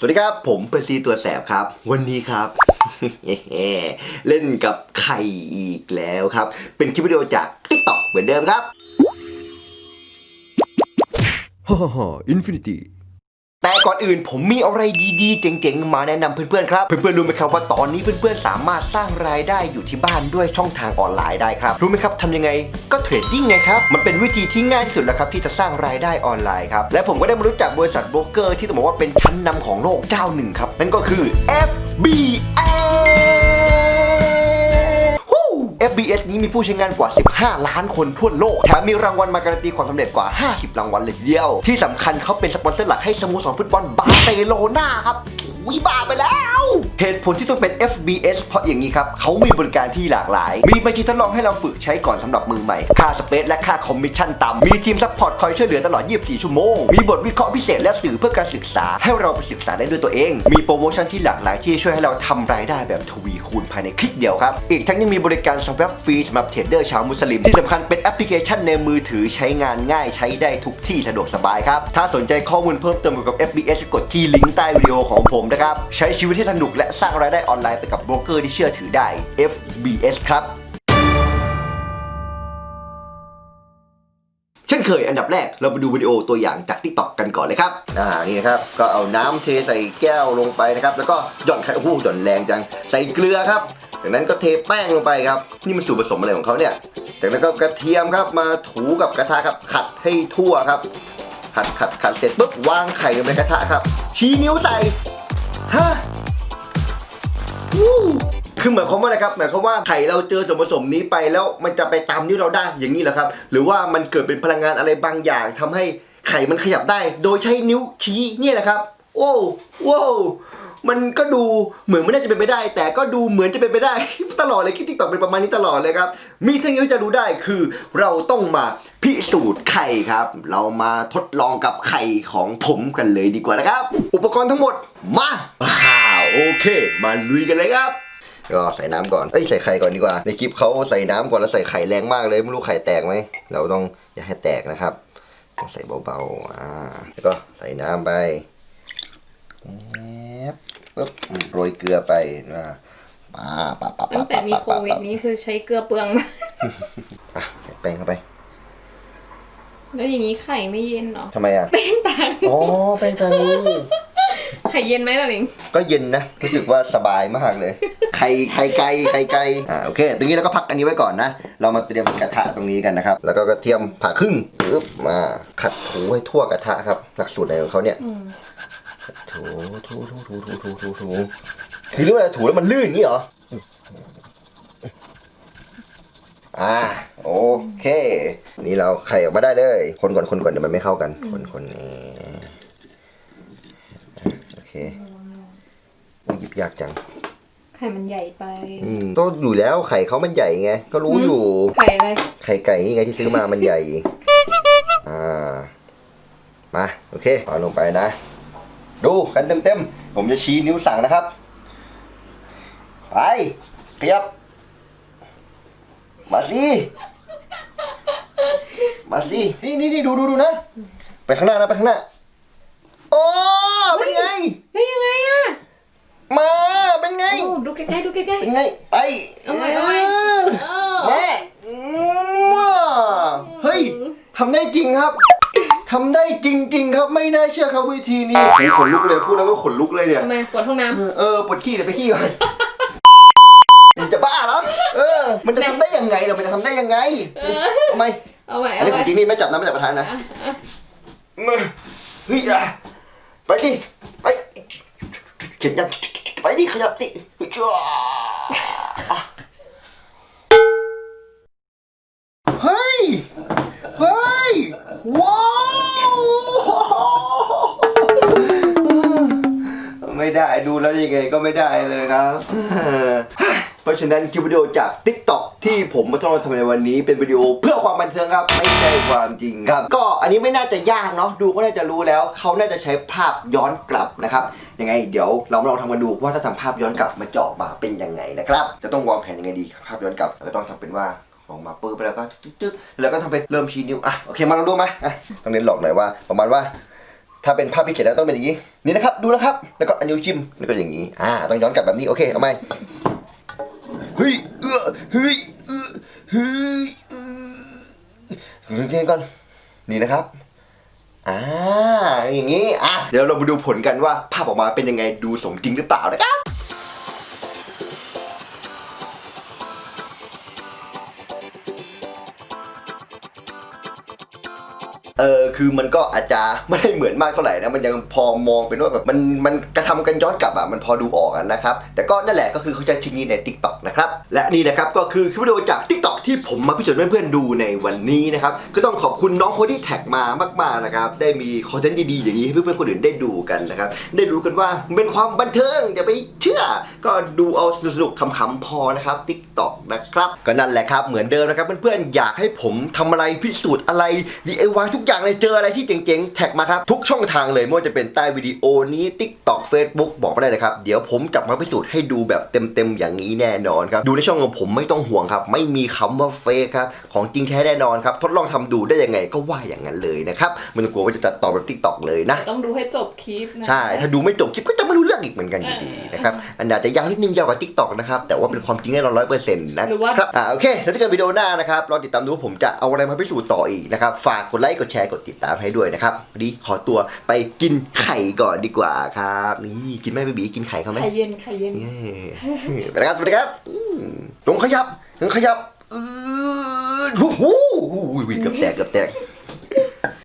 สวัสดีครับ ผมเปอร์ซีตัวแสบครับ วันนี้ครับ เล่นกับไข่อีกแล้วครับ เป็นคลิปวิดีโอจาก TikTok เหมือนเดิมครับฮ่าฮ่าฮ่าอินฟินิตี้ ก่อนอื่น ผมมีอะไรดีๆ เจ๋งๆ มาแนะนำเพื่อนๆครับ เพื่อนๆรู้ไหมครับว่าตอนนี้เพื่อนๆสามารถสร้างรายได้อยู่ที่บ้านด้วยช่องทางออนไลน์ได้ครับ รู้ไหมครับทำยังไงก็เทรดดิ้งไงครับ มันเป็นวิธีที่ง่ายที่สุดแล้วครับที่จะสร้างรายได้ออนไลน์ครับ และผมก็ได้มารู้จักบริษัทโบรกเกอร์ที่ต้องบอกว่าเป็นชั้นนำของโลกเจ้าหนึ่งครับ นั่นก็คือ FBA FBS นี้มีผู้ใช้งานกว่า 15 ล้านคนทั่วโลก แถมมีรางวัลมาการันตีความสำเร็จกว่า 50 รางวัลเลยเดียว ที่สำคัญเขาเป็นสปอนเซอร์หลักให้สโมสรฟุตบอลบาร์เซโลนาครับ วิบาไปแล้ว เหตุผลที่ต้องเป็น FBS เพราะอย่างนี้ครับเขามีบริการที่หลากหลาย มีบัญชีทดลองให้เราฝึกใช้ก่อนสำหรับมือใหม่ ค่าสเปซและค่าคอมมิชชั่นต่ำมีทีมซัพพอร์ตคอยช่วยเหลือตลอด 24 ชั่วโมง มีบทวิเคราะห์พิเศษและสื่อเพื่อการศึกษา ให้เราไปศึกษาได้ด้วยตัวเอง มีโปรโมชั่นที่หลากหลายที่ช่วยให้เราทำรายได้แบบทวีคูณภายในคลิกเดียวครับ อีกทั้งยังมีบริการสว a p ฟรีสำหรับเทรดเดอร์ชาวมุสลิมที่สำคัญเป็นแอปพลิเคชันในมือถือใช้งานง่ายใช้ได้ทุกที่สะดวกสบายครับถ้าสนใจข้อมูลเพิ่มเติมเกี่ยวกับ FBS กดที่ลิงก์ใต้วิดีโอของผมนะครับ ใช้ชีวิตให้สนุกและสร้างรายได้ออนไลน์ไปกับโบรกเกอร์ที่เชื่อถือได้ FBS ครับ เช่นเคยอันดับแรกเราไปดูวิดีโอตัวอย่างจาก TikTok กันก่อนเลยครับ อ่า นี่นะครับ ก็เอาน้ำเทใส่แก้วลงไปนะครับ แล้วก็หย่อนไข่โอ้โหหย่อนแรงจัง ใส่เกลือครับ จากนั้นก็เทแป้งลงไปครับ นี่มันสูตรผสมอะไรของเขาเนี่ย จากนั้นก็กระเทียมครับ มาถูกับกระทะครับ ขัดให้ทั่วครับ ขัดขัดขัดเสร็จปุ๊บวางไข่ลงในกระทะครับ ชี้นิ้วใส่ ฮะคือหมายความว่าอะไรครับหมายความว่าไข่เราเจอส่วนผสมนี้ไปแล้วมันจะไปตามนิ้วเราได้อย่างนี้เหรอครับ หรือว่ามันเกิดเป็นพลังงานอะไรบางอย่างทำให้ไข่มันขยับได้ โดยใช้นิ้วชี้เนี่ยแหละครับ โอ้ว้าว มันก็ดูเหมือนไม่น่าจะเป็นไปได้ แต่ก็ดูเหมือนจะเป็นไปได้ ตลอดเลยคลิปติ๊กต็อกเป็นประมาณนี้ตลอดเลยครับ มีทั้งนี้จะดูได้คือเราต้องมาพิสูจน์ไข่ครับ เรามาทดลองกับไข่ของผมกันเลยดีกว่านะครับ อุปกรณ์ทั้งหมดมาว้าวโอเค มาลุยกันเลยครับก็ใส่น้ำก่อน เอ้ยใส่ไข่ก่อนดีกว่า ในคลิปเขาใส่น้ำก่อนแล้วใส่ไข่แรงมากเลยไม่รู้ไข่แตกไหม เราต้องอย่าให้แตกนะครับใส่เบาๆ อ่า แล้วก็ใส่น้ำไป ยเกลือไปนะป้าป้าป้าป้าตั้งแต่มีโควิดนี้คือใช้เกลือเปลืองมากอะใส่แป้งเข้าไป แล้วอย่างนี้ไข่ไม่เย็นเหรอทำไมอะแป้งตาลอ๋อแป้งตานีไข่เย็นไหมล่ะลิงก็เย็นนะรู้สึกว่าสบายมากเลย ไข่ไข่ไก่ไข่ไก่อ่าโอเค ตรงนี้เราก็พักอันนี้ไว้ก่อนนะ เรามาเตรียมกระทะตรงนี้กันนะครับ แล้วก็กระเทียมผ่าครึ่งปึ๊บมาขัดถูให้ทั่วกระทะครับ หลักสูตรอะไรของเขาเนี่ยอืม ถูถูถูถูถูถูถูถูคือเรื่องอะไรถูแล้วมันลื่นอย่างนี้เหรอ อ่า โอเค นี่เราไข่ออกมาได้เลย คนก่อนคนก่อนเดี๋ยวมันไม่เข้ากัน คนคนนี้โอเคหยิบยากจัง ไข่มันใหญ่ไป อืมก็อยู่แล้วไข่เขามันใหญ่ไง ก็รู้อยู่ ไข่อะไร ไข่ไก่นี่ไงที่ซื้อมามันใหญ่ อ่า มา โอเคเอาลงไปนะ ดูกันเต็มๆ ผมจะชี้นิ้วสั่งนะครับ ไปขยับ มาสิ มาสิ นี่นี่นี่ดูดูดูนะ ไปข้างหน้านะไปข้างหน้า โอ้เป็นไง ได้ยังไงอะมา เป็นไง โอ้ดูใกล้ๆดูใกล้เป็นไง ไปเอาไว้เอาไว้ๆเออ แม่เฮ้ยทำได้จริงครับ ทำได้จริง ๆ ครับไม่น่าเชื่อครับวิธีนี้โอ้โหขนลุกเลยพูดแล้วก็ขนลุกเลยเนี่ย ทำไมปวดห้องน้เออปวดขี้เดี๋ยวไปขี้ก่อน มันจะบ้าเหรอ เออ มันจะทำได้ยังไงเรามันจะทำได้ยังไงทำไมำเอาไว้อันเอานี้ขไว้องจริงนี่ไม่จับนะไม่จับประธานนะอะอะมาเฮ้ยอะไปดิ ไปเขียนยังไปดิขยับดิจ้าเฮ้ย เฮ้ย ว้า ได้ ดูแล้วยังไงก็ไม่ได้เลยครับเพราะฉะนั้นคลิปวิดีโอจาก TikTok ที่ผมมาทดลองทำในวันนี้เป็นวิดีโอเพื่อความบันเทิงครับไม่ใช่ความจริงครับ ก็อันนี้ไม่น่าจะยากเนาะดูก็น่าจะรู้แล้ว เขาน่าจะใช้ภาพย้อนกลับนะครับยังไง เดี๋ยวเรามาลองทำกันดูว่าถ้าทำภาพย้อนกลับมันจาะมาเป็นยังไงนะครับ จะต้องวางแผนยังไงดีภาพย้อนกลับเราต้องทำเป็นว่าออกมาปื้ไปแล้วก็จึ๊กๆแล้วก็ทำเป็นเริ่มชี้นิ้วอะโอเคมาลองดูไหมอะต้องเน้นหลอกหน่อยว่าประมาณว่า ถ้าเป็นภาพพิเศษแล้วต้องเป็นอย่างนี้ นี่นะครับ ดูนะครับ แล้วก็อันนิ้วจิ้มแล้วก็อย่างนี้ อ่า ต้องย้อนกลับแบบนี้ โอเค เอาไหมเฮ้ย เออเฮ้ย เออเฮ้ยเออเรียนก่อน นี่นะครับ อ่า อย่างนี้ อะ เดี๋ยวเรามาดูผลกันว่าภาพออกมาเป็นยังไง ดูสมจริงหรือเปล่านะครับ เออคือมันก็อาจจะไม่ได้เหมือนมากเท่าไหร่นะมันยังพอมองเป็นว่าแบบมันมันกระทำกันย้อนกลับอะมันพอดูออกนะครับแต่ก็นั่นแหละก็คือเขาใช้เทคนิคใน Tik t o อกนะครับและนี่นะครับก็คือคลิปวิดีโอจาก Tik t o อกที่ผมมาพิสูจน์ให้เพื่อนๆดูในวันนี้นะครับก็ต้องขอบคุณน้องคนที่แท็กมามากๆนะครับได้มีคอนเทนต์ดีๆอย่างนี้ให้เพื่อนๆคนอื่นได้ดูกันนะครับได้รู้กันว่าเป็นความบันเทิงอย่าไปเชื่อ ก็ดูเอาสนุกๆขำๆพอนะครับ Tik t o อกนะครับก็นั่นแหละครับเหมือนเดิมนะครับเพื่อนๆอยากให้ผมทำอะไรพิสูจน์อะไร DIY ทุกอย่างเลยเจออะไรที่เจ๋งๆ แท็กมาครับ ทุกช่องทางเลยไม่ว่าจะเป็นใต้วิดีโอนี้ TikTok Facebook บอกมาได้เลยครับ เดี๋ยวผมจะมาพิสูจน์ให้ดูแบบเต็มๆ อย่างนี้แน่นอนครับ ดูในช่องของผมไม่ต้องห่วงครับ ไม่มีคำว่าเฟกครับ ของจริงแท้แน่นอนครับ ทดลองทำดูได้ยังไงก็ว่าอย่างนั้นเลยนะครับไม่ต้องกลัวว่าจะตัดต่อแบบ TikTok เลยนะ ต้องดูให้จบคลิปนะใช่ถ้าดูไม่จบคลิปก็จะไม่รู้เรื่องอีกเหมือนกันอยู่ดีนะครับอันอาจจะยาวนิดนึงยาวกว่า Tik t o อกนะครับแต่ว่าเป็นความจริงแน่นอนร้อยเปอร์เซ็นต์นะหรือว่าครับอ่าโอเคแล้วเจอกันวิดีโอหน้านะครับรอติดตามดูว่าผมจะเอาอะไรมาพิสูจน์ต่ออีกนะครับฝากกดไลค์กดแชร์กดติดตามให้ด้วยนะครับวันนี้ขอตัวไปกินไข่ก่อนดีกว่าครับนี่กินไหมเบบีกินไข่เขาไหมไข่เย็นไข่เย็นเย้ไปนะครับสวัสดีครับอืมลงขยับลงขยับอือหูหูหูเกือบแตกเกือบแตก